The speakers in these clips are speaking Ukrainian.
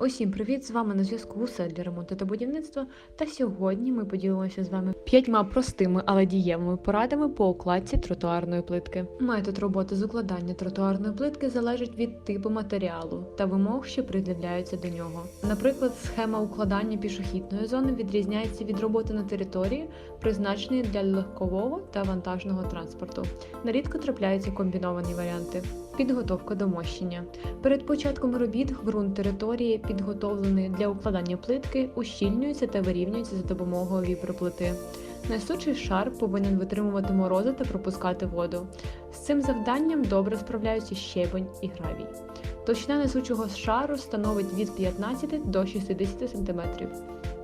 Усім привіт! З вами на зв'язку усе для ремонту та будівництва. Та сьогодні ми поділимося з вами п'ятьма простими, але дієвими порадами по укладці тротуарної плитки. Метод роботи з укладання тротуарної плитки залежить від типу матеріалу та вимог, що придивляються до нього. Наприклад, схема укладання пішохідної зони відрізняється від роботи на території, призначеної для легкового та вантажного транспорту. Нерідко трапляються комбіновані варіанти. Підготовка до мощення. Перед початком робіт ґрунт території, підготовлений для укладання плитки, ущільнюється та вирівнюється за допомогою віброплити. Несучий шар повинен витримувати морози та пропускати воду. З цим завданням добре справляються щебень і гравій. Товщина несучого шару становить від 15 до 60 см,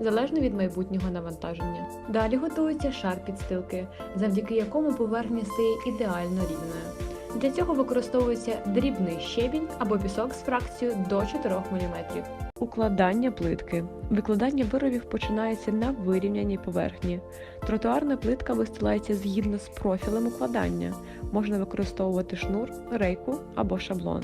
залежно від майбутнього навантаження. Далі готується шар підстилки, завдяки якому поверхня стає ідеально рівною. Для цього використовується дрібний щебінь або пісок з фракцією до 4 мм. Укладання плитки. Викладання виробів починається на вирівняній поверхні. Тротуарна плитка вистилається згідно з профілем укладання. Можна використовувати шнур, рейку або шаблон.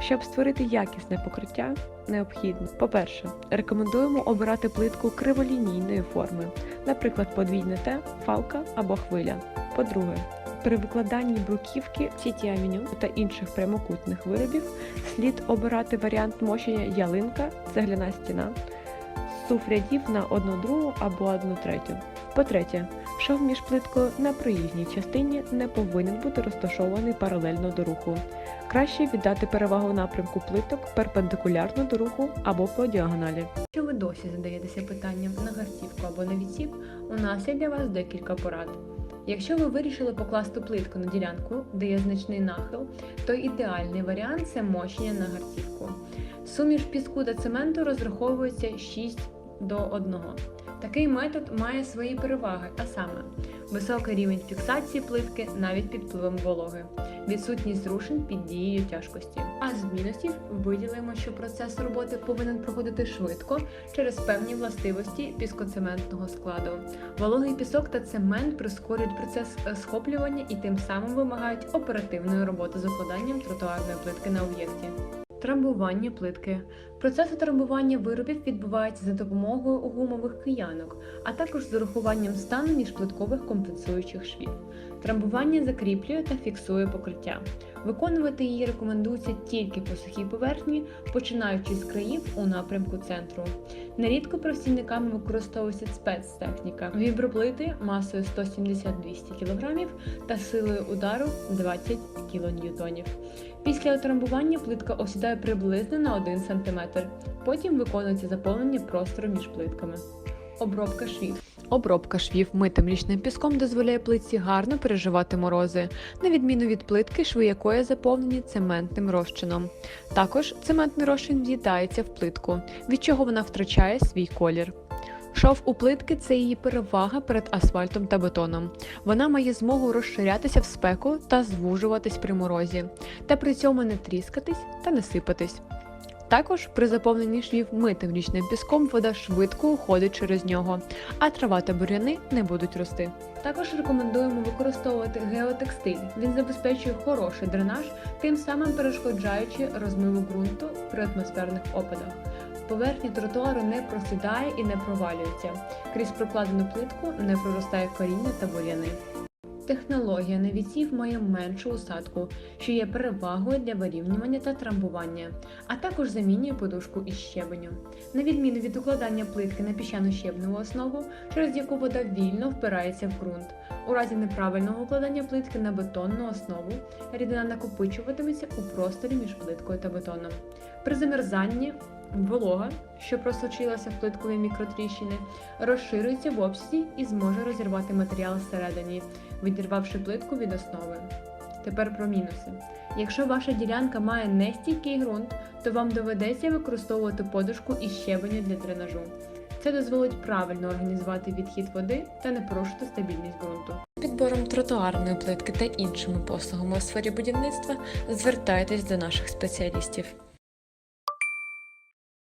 Щоб створити якісне покриття, необхідно, по-перше, рекомендуємо обирати плитку криволінійної форми, наприклад, подвійне Т, фалка або хвиля. По-друге, при викладанні бруківки, сіті авеню та інших прямокутних виробів слід обирати варіант мощення ялинка, цегляна стіна, суфрядів на 1 другу або 1 третю. По-третє, шов між плиткою на проїжній частині не повинен бути розташований паралельно до руху. Краще віддати перевагу напрямку плиток перпендикулярно до руху або по діагоналі. Якщо ви досі задаєтеся питанням на гартівку або на відсіп, у нас є для вас декілька порад. Якщо ви вирішили покласти плитку на ділянку, де є значний нахил, то ідеальний варіант це мощення на гартівку. Суміш піску та цементу розраховується 6 до 1. Такий метод має свої переваги, а саме високий рівень фіксації плитки навіть під впливом вологи, відсутність зрушень під дією тяжкості. А з мінусів виділимо, що процес роботи повинен проходити швидко через певні властивості піскоцементного складу. Вологий пісок та цемент прискорюють процес е, схоплювання і тим самим вимагають оперативної роботи з укладанням тротуарної плитки на об'єкті. Трамбування плитки. Процес трамбування виробів відбувається за допомогою гумових киянок, а також з урахуванням стану міжплиткових компенсуючих швів. Трамбування закріплює та фіксує покриття. Виконувати її рекомендується тільки по сухій поверхні, починаючи з країв у напрямку центру. Нерідко професійниками використовується спецтехніка віброплити масою 170-200 кг та силою удару 20 кН. Після отрамбування плитка осідає приблизно на 1 см. Потім виконується заповнення простору між плитками. Обробка швів. Обробка швів митим річним піском дозволяє плитці гарно переживати морози, на відміну від плитки, шви якої заповнені цементним розчином. Також цементний розчин в'їдається в плитку, від чого вона втрачає свій колір. Шов у плитки це її перевага перед асфальтом та бетоном. Вона має змогу розширятися в спеку та звужуватись при морозі, та при цьому не тріскатись та не сипатись. Також при заповненні швів митим річним піском вода швидко уходить через нього, а трава та бур'яни не будуть рости. Також рекомендуємо використовувати геотекстиль. Він забезпечує хороший дренаж, тим самим перешкоджаючи розмиву ґрунту при атмосферних опадах. Поверхня тротуару не просідає і не провалюється. Крізь прокладену плитку не проростає коріння та бур'яни. Технологія навісів має меншу усадку, що є перевагою для вирівнювання та трамбування, а також замінює подушку із щебеню. На відміну від укладання плитки на піщано-щебневу основу, через яку вода вільно впирається в ґрунт. У разі неправильного укладання плитки на бетонну основу рідина накопичуватиметься у просторі між плиткою та бетоном. При замерзанні волога, що просочилася в плиткові мікротріщини, розширюється в обсязі і зможе розірвати матеріал всередині, відірвавши плитку від основи. Тепер про мінуси. Якщо ваша ділянка має нестійкий ґрунт, то вам доведеться використовувати подушку із щебеню для дренажу. Це дозволить правильно організувати відхід води та не порушити стабільність ґрунту. Підбором тротуарної плитки та іншими послугами у сфері будівництва звертайтесь до наших спеціалістів.